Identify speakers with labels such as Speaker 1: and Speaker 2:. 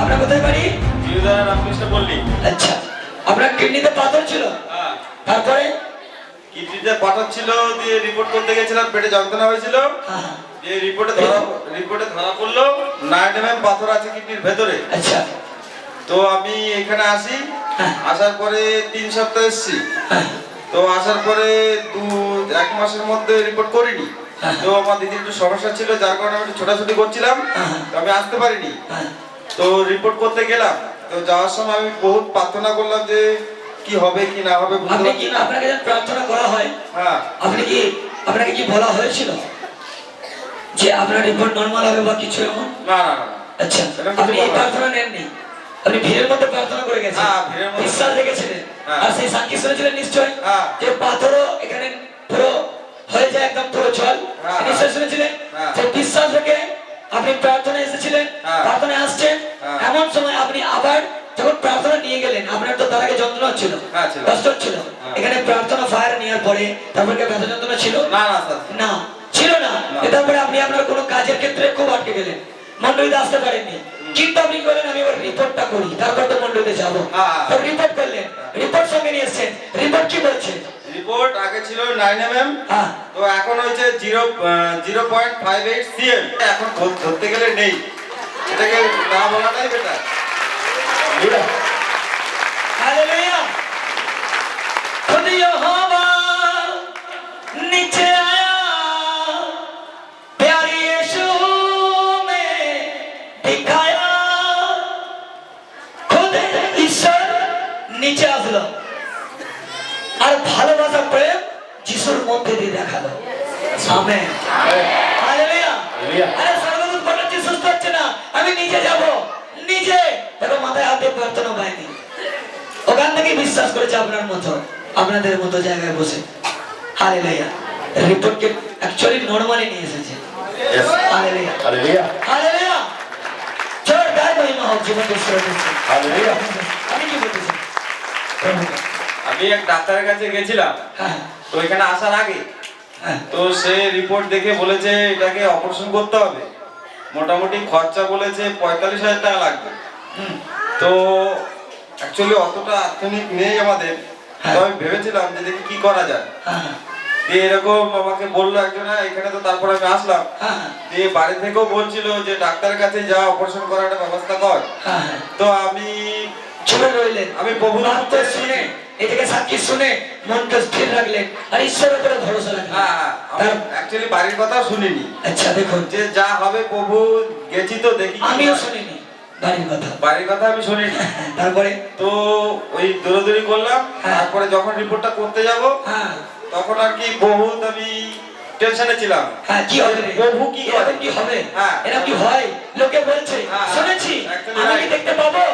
Speaker 1: আপনার কোথায় বাড়ি
Speaker 2: রামকৃষ্ণ বললি
Speaker 1: আচ্ছা আপনার কিডনিতে পাথর ছিল।
Speaker 2: হ্যাঁ।
Speaker 1: তারপরে?
Speaker 2: কিডনিতে পাথর ছিল দিয়ে রিপোর্ট করতে গেছিলাম পেটে যন্ত্রণা হয়েছিল।
Speaker 1: হ্যাঁ,
Speaker 2: দিয়ে রিপোর্টে ধরা রিপোর্টে ধরা পড়ল নাইন এমএম পাথর আছে কিডনির ভেতরে।
Speaker 1: আচ্ছা।
Speaker 2: তো আমি এখানে আসি
Speaker 1: হ্যাঁ।
Speaker 2: আসার পরে তিন সপ্তাহ এসছি। তো আসার পরে দু এক মাসের মধ্যে রিপোর্ট করিনি। তো আমার দিদির একটু সমস্যা ছিল যার কারণে আমি ছোটাছুটি করছিলাম। তো আমি আসতে পারিনি। তো রিপোর্ট করতে গেলাম তো যাওয়ার সময় আমি বহুত প্রার্থনা করলাম যে কি হবে কি না হবে
Speaker 1: আপনি কি আপনাকে যখন প্রার্থনা করা হয়
Speaker 2: হ্যাঁ।
Speaker 1: আপনি কি আপনাকে কি বলা হয়েছিল? যে আপনার রিপোর্ট নর্মাল হবে বা কিছু এমন?
Speaker 2: না না না
Speaker 1: আচ্ছা আপনি এই প্রার্থনা নেননি। আপনি ভিড়ের মধ্যে প্রার্থনা করে গেছেন।
Speaker 2: হ্যাঁ, ভিড়ের মধ্যে।
Speaker 1: বিশ্বাস রেখেছিলেন।
Speaker 2: হ্যাঁ।
Speaker 1: আর সেই সাক্ষী শুনেছিলেন নিশ্চয়
Speaker 2: হ্যাঁ।
Speaker 1: যে পাথরও এখানে শুনেছিলেন?
Speaker 2: হ্যাঁ।
Speaker 1: যে বিশ্বাস রেখে আপনি প্রার্থনা এসেছিলেন
Speaker 2: হ্যাঁ।
Speaker 1: প্রার্থনায় আসছেন
Speaker 2: হ্যাঁ।
Speaker 1: এমন সময় আপনি আবার যখন প্রার্থনা নিয়ে গেলেন আপনার তো তার আগে যন্ত্রণা ছিল কষ্ট ছিল। এখানে প্রার্থনা ফায়ার নেওয়ার পরে তারপর কি ব্যথা যন্ত্রণা ছিল?
Speaker 2: না
Speaker 1: ছিল না। তারপরে আপনি আপনার কোনো কাজের ক্ষেত্রে খুব আটকে গেলেন। মন্ডলীতে আসতে পারেননি। কিন্তু আপনি করলেন আমি এবার রিপোর্টটা করি তারপর তো মন্ডলীতে যাব। রিপোর্ট করলেন। রিপোর্ট সঙ্গে নিয়ে এসছেন।
Speaker 2: ফুট আগে ছিল 9
Speaker 1: mm
Speaker 2: তো এখন হয়েছে 0.58 cm এখন ধরতে গেলে নেই। এটাকে না বলাটাই বেটার
Speaker 1: নিচে নিচে আসলো। আর ভালোবাসা প্রেম যিশুর মধ্যে দিয়ে দেখাল হালেলুয়া। আরে সর্বদূত বলেছে সুস্থ হচ্ছে না। আমি নিজে যাব। নিজে। দেখো মাথায় হাতে প্রার্থনা পাইনি ওখান থেকে বিশ্বাস করেছে আপনার মতো আপনাদের মতো জায়গায় বসে। হালেলুয়া। রিপোর্টকে অ্যাকচুয়ালি নরমালি নিয়ে এসেছে। হালেলুয়া।
Speaker 3: Hallelujah.
Speaker 1: হালেলুয়া। চোর গায়ে মহিমা হোক জীবন. আমি কি বলতেছি
Speaker 2: আমি এক ডাক্তারের কাছে গেছিলাম।
Speaker 1: হ্যাঁ।
Speaker 2: তো এখানে আসার আগে।
Speaker 1: হ্যাঁ।
Speaker 2: তো সে রিপোর্ট দেখে বলেছে এটাকে অপারেশন করতে হবে। মোটামুটি খরচা বলেছে পঁয়তাল্লিশ হাজার টাকা লাগবে। তো অ্যাকচুয়ালি অতটা আর্থনিক নেই আমাদের।
Speaker 1: হ্যাঁ।
Speaker 2: তো আমি ভেবেছিলাম যে দেখি কি করা যায়। দিয়ে এরকম আমাকে বলল একজন "হ্যাঁ, এখানে তো তারপর আমি আসলাম। দিয়ে বাড়ি থেকেও বলছিল যে ডাক্তারের কাছে যা অপারেশন করার একটা ব্যবস্থা কর। তো আমি
Speaker 1: চলে রইলেন।
Speaker 2: আমি
Speaker 1: বাক্য শুনে এটাকে সাক্ষী শুনে মনকে স্থির রাখলেন আর ঈশ্বরের উপরে ভরসা রাখলেন।
Speaker 2: হ্যাঁ অ্যাকচুয়ালি বাড়ির কথা শুনিনি।
Speaker 1: আচ্ছা দেখুন।
Speaker 2: যে যা হবে প্রভু গেছি তো দেখি
Speaker 1: আমিও শুনিনি বাড়ির কথা।
Speaker 2: বাড়ির কথা আমি শুনিনি।
Speaker 1: তারপরে?
Speaker 2: তো ওই দৌড়াদৌড়ি করলাম
Speaker 1: হ্যাঁ।
Speaker 2: তারপরে যখন রিপোর্টটা করতে যাব
Speaker 1: হ্যাঁ।
Speaker 2: তখন আর কি বহুত আমি টেনশনে ছিলাম।
Speaker 1: হ্যাঁ কি হবে?
Speaker 2: প্রভু কি
Speaker 1: এরকম কি হবে?
Speaker 2: হ্যাঁ।
Speaker 1: এরকম কি হয়? লোকে বলছে শুনেছি আমি কি দেখতে পাবো?